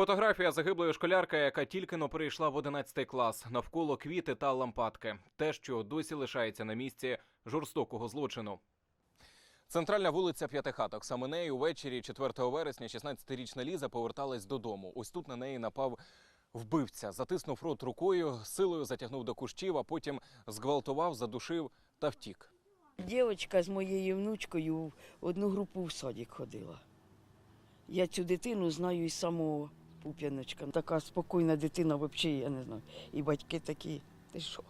Фотографія загиблої школярки, яка тільки но перейшла в 11 клас, навколо квіти та лампадки. Те, що досі лишається на місці жорстокого злочину. Центральна вулиця П'ятихаток. Саме нею увечері 4 вересня 16-річна Ліза поверталась додому. Ось тут на неї напав вбивця, затиснув рот рукою, силою затягнув до кущів, а потім зґвалтував, задушив та втік. Дівчинка з моєю внучкою в одну групу в садик ходила. Я цю дитину знаю із самого Пуп'яночка. Така спокійна дитина, взагалі, я не знаю. І батьки такі, ти що,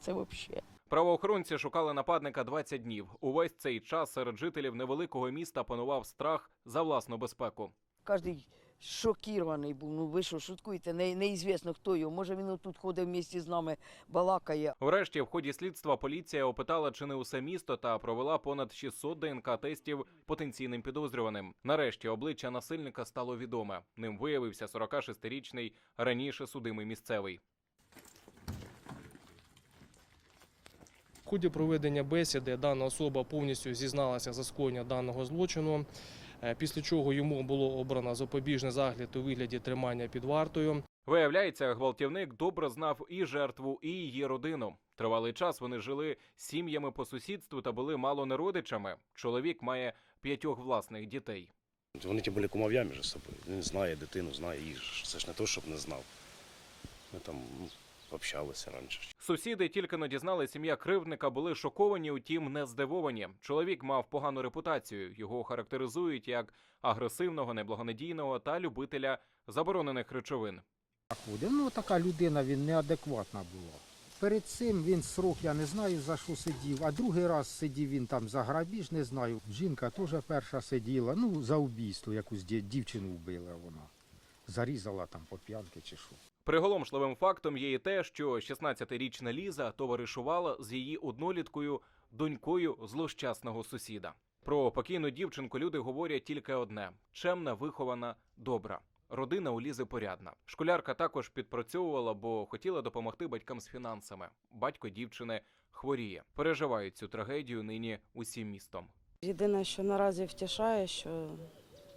це взагалі. Правоохоронці шукали нападника 20 днів. Увесь цей час серед жителів невеликого міста панував страх за власну безпеку. Кожен шокірований був. Ну ви що, шуткуєте? Не, неізвісно, хто його. Може він тут ходить в місті з нами, балакає. Врешті, в ході слідства поліція опитала чи не усе місто та провела понад 600 ДНК-тестів потенційним підозрюваним. Нарешті обличчя насильника стало відоме. Ним виявився 46-річний раніше судимий місцевий. В ході проведення бесіди дана особа повністю зізналася за скоєння даного злочину, після чого йому було обрано запобіжний загляд у вигляді тримання під вартою. Виявляється, гвалтівник добре знав і жертву, і її родину. Тривалий час вони жили сім'ями по сусідству та були мало не родичами. Чоловік має п'ятьох власних дітей. Вони ті були кумов'я між собою. Він знає дитину, знає їх. Це ж не то, щоб не знав. Ми там ну, общалися раніше. Сусіди тільки но дізнали, сім'я кривдника були шоковані, утім не здивовані. Чоловік мав погану репутацію. Його характеризують як агресивного, неблагонадійного та любителя заборонених речовин. Ну, така людина, він неадекватна була. Перед цим він срок, я не знаю за що сидів, а другий раз сидів він там за грабіж, не знаю. Жінка теж перша сиділа, ну, за убійство, якусь дівчину вбила вона. Зарізала там по п'янки чи що. Приголомшливим фактом є і те, що 16-річна Ліза товаришувала з її одноліткою донькою злощасного сусіда. Про покійну дівчинку люди говорять тільки одне: чемна, вихована, добра. Родина у Лізи порядна. Школярка також підпрацьовувала, бо хотіла допомогти батькам з фінансами. Батько дівчини хворіє. Переживають цю трагедію нині усім містом. Єдине, що наразі втішає, що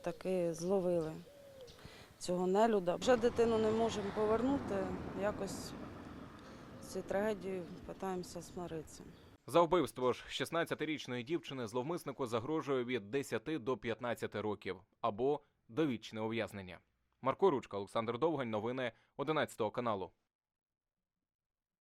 таки зловили цього нелюда. Вже дитину не можемо повернути, якось цією трагедією питаємося смиритися. За вбивство ж 16-річної дівчини зловмиснику загрожує від 10 до 15 років або довічне ув'язнення. Марко Ручка, Олександр Довгань, новини 11 каналу.